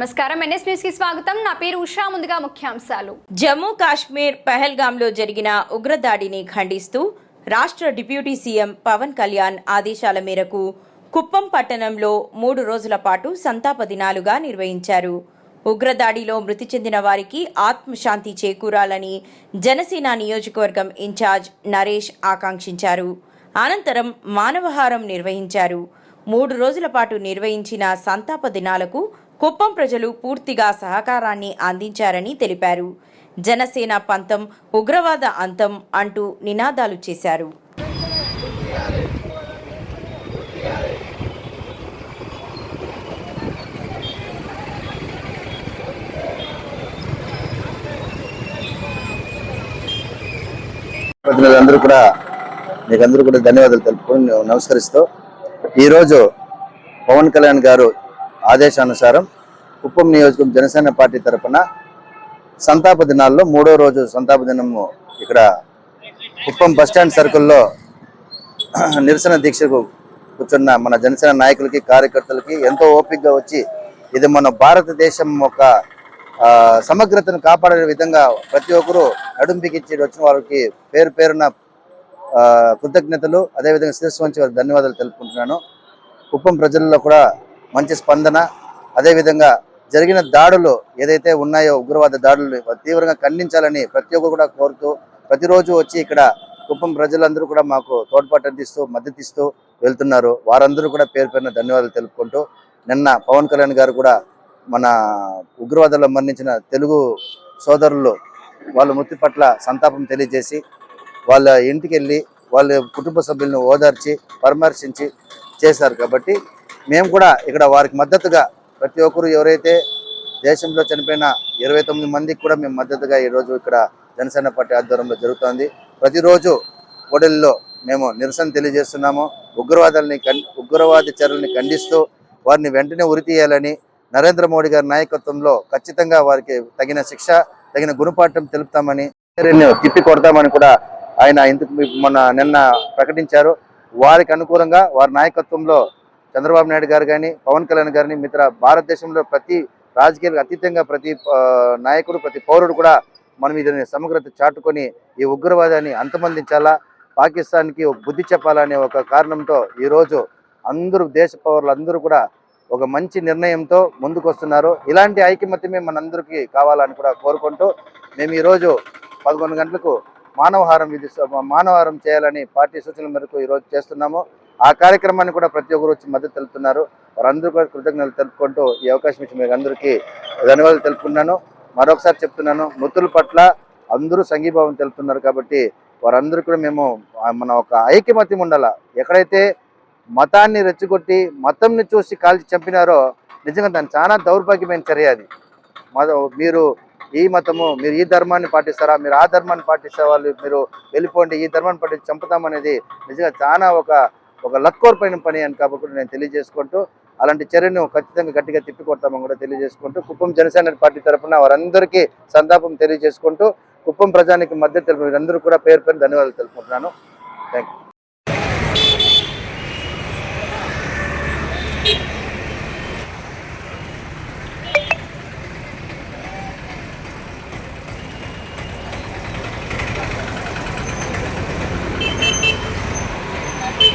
నమస్కారం. ఎన్ఎస్ న్యూస్కి స్వాగతం. నా పేరు ఉషా. ముందుగా ముఖ్యాంశాలు. జమ్మూ కాశ్మీర్ పహల్గాంలో జరిగిన ఉగ్రదాడిని ఖండిస్తూ రాష్ట్ర డిప్యూటీ సీఎం పవన్ కళ్యాణ్ ఆదేశాల మేరకు కుప్పం పట్టణంలో మూడు రోజుల పాటు సంతాప దినాలుగా నిర్వహించారు. ఉగ్రదాడిలో మృతి చెందిన వారికి ఆత్మశాంతి చేకూరాలని జనసేన నియోజకవర్గం ఇన్ఛార్జ్ నరేష్ ఆకాంక్షించారు. అనంతరం మానవహారం నిర్వహించారు. మూడు రోజుల పాటు నిర్వహించిన సంతాప దినాలకు కుప్పం ప్రజలు పూర్తిగా సహకారాన్ని అందించారని తెలిపారు. జనసేన పంతం ఉగ్రవాద అంతం అంటూ నినాదాలు చేశారు. ప్రతినిధులందరూ కూడా మీకు అందరూ కూడా ధన్యవాదాలు తెలుపుకొని నమస్కరిస్తూ ఈరోజు పవన్ కళ్యాణ్ గారు ఆదేశానుసారం కుప్పం నియోజకం జనసేన పార్టీ తరపున సంతాప దినాల్లో మూడో రోజు సంతాప దినము ఇక్కడ కుప్పం బస్టాండ్ సర్కిల్లో నిరసన దీక్షకు కూర్చున్న మన జనసేన నాయకులకి కార్యకర్తలకి ఎంతో ఓపికగా వచ్చి ఇది మన భారతదేశం యొక్క సమగ్రతను కాపాడే విధంగా ప్రతి ఒక్కరూ నడుంపికిచ్చి వచ్చిన వారికి పేరు పేరున కృతజ్ఞతలు అదేవిధంగా శిరస్సు వంచి వారికి ధన్యవాదాలు తెలుపుకుంటున్నాను. కుప్పం ప్రజల్లో కూడా మంచి స్పందన. అదేవిధంగా జరిగిన దాడులు ఏదైతే ఉన్నాయో ఉగ్రవాద దాడులు తీవ్రంగా ఖండించాలని ప్రతి ఒక్కరు కూడా కోరుతూ ప్రతిరోజు వచ్చి ఇక్కడ కుప్పం ప్రజలందరూ కూడా మాకు తోడ్పాటు అందిస్తూ మద్దతిస్తూ వెళ్తున్నారు. వారందరూ కూడా పేరు పేరున ధన్యవాదాలు తెలుపుకుంటూ నిన్న పవన్ కళ్యాణ్ గారు కూడా మన ఉగ్రవాదంలో మరణించిన తెలుగు సోదరులు వాళ్ళ మృతి పట్ల సంతాపం తెలియజేసి వాళ్ళ ఇంటికి వెళ్ళి వాళ్ళ కుటుంబ సభ్యులను ఓదార్చి పరామర్శించి చేశారు. కాబట్టి మేము కూడా ఇక్కడ వారికి మద్దతుగా ప్రతి ఒక్కరు ఎవరైతే దేశంలో చనిపోయిన ఇరవై తొమ్మిది మందికి కూడా మేము మద్దతుగా ఈరోజు ఇక్కడ జనసేన పార్టీ ఆధ్వర్యంలో జరుగుతోంది. ప్రతిరోజు కోడలిలో మేము నిరసన తెలియజేస్తున్నాము. ఉగ్రవాదాలని ఖండ్ ఉగ్రవాద చర్యల్ని ఖండిస్తూ వారిని వెంటనే ఉరి తీయాలని నరేంద్ర మోడీ గారి నాయకత్వంలో ఖచ్చితంగా వారికి తగిన శిక్ష తగిన గుణపాఠం తెలుపుతామని తిప్పి కొడతామని కూడా ఆయన ఇంతకు మొన్న నిన్న ప్రకటించారు. వారికి అనుకూలంగా వారి నాయకత్వంలో చంద్రబాబు నాయుడు గారు కానీ పవన్ కళ్యాణ్ గారిని మిత్ర భారతదేశంలో ప్రతి రాజకీయాలకు అతీతంగా ప్రతి నాయకుడు ప్రతి పౌరుడు కూడా మనం ఇదని సమగ్రత చాటుకొని ఈ ఉగ్రవాదాన్ని అంతమందించాలా? పాకిస్తాన్కి బుద్ధి చెప్పాలనే ఒక కారణంతో ఈరోజు అందరూ దేశ పౌరులు అందరూ కూడా ఒక మంచి నిర్ణయంతో ముందుకు వస్తున్నారు ఇలాంటి ఐకమత్యమే మనందరికీ కావాలని కూడా కోరుకుంటూ మేము ఈరోజు పదకొండు గంటలకు మానవహారం విధి మానవహారం చేయాలని పార్టీ సూచనల మేరకు ఈరోజు చేస్తున్నాము. ఆ కార్యక్రమాన్ని కూడా ప్రతి ఒక్కరు వచ్చి మద్దతు తెలుపుతున్నారు. వారందరూ కూడా కృతజ్ఞతలు తెలుపుకుంటూ ఈ అవకాశం ఇచ్చి మీకు అందరికీ ధన్యవాదాలు తెలుపుకున్నాను మరొకసారి చెప్తున్నాను మృతుల పట్ల అందరూ సంఘీభావం తెలుపుతున్నారు కాబట్టి వారందరూ కూడా మేము మన ఒక ఐక్యమత్యం ఉండాల. ఎక్కడైతే మతాన్ని రెచ్చగొట్టి మతంని చూసి కాల్చి చంపినారో నిజంగా దాన్ని చాలా దౌర్భాగ్యమైన చర్య అది. మీరు ఈ మతము మీరు ఈ ధర్మాన్ని పాటిస్తారా మీరు ఆ ధర్మాన్ని పాటిస్తే వాళ్ళు మీరు వెళ్ళిపోండి ఈ ధర్మాన్ని పాటించి చంపుతామనేది నిజంగా చాలా ఒక ఒక లక్కోర్పైన పని అని కాబట్టి నేను తెలియజేసుకుంటూ అలాంటి చర్యను ఖచ్చితంగా గట్టిగా తిప్పికొడతామని కూడా తెలియజేసుకుంటూ కుప్పం జనసేన పార్టీ తరఫున వారందరికీ సంతాపం తెలియజేసుకుంటూ కుప్పం ప్రజానికి మద్దతు తెలుపు అందరూ కూడా పేరు పేరు ధన్యవాదాలు తెలుపుకుంటున్నాను. థ్యాంక్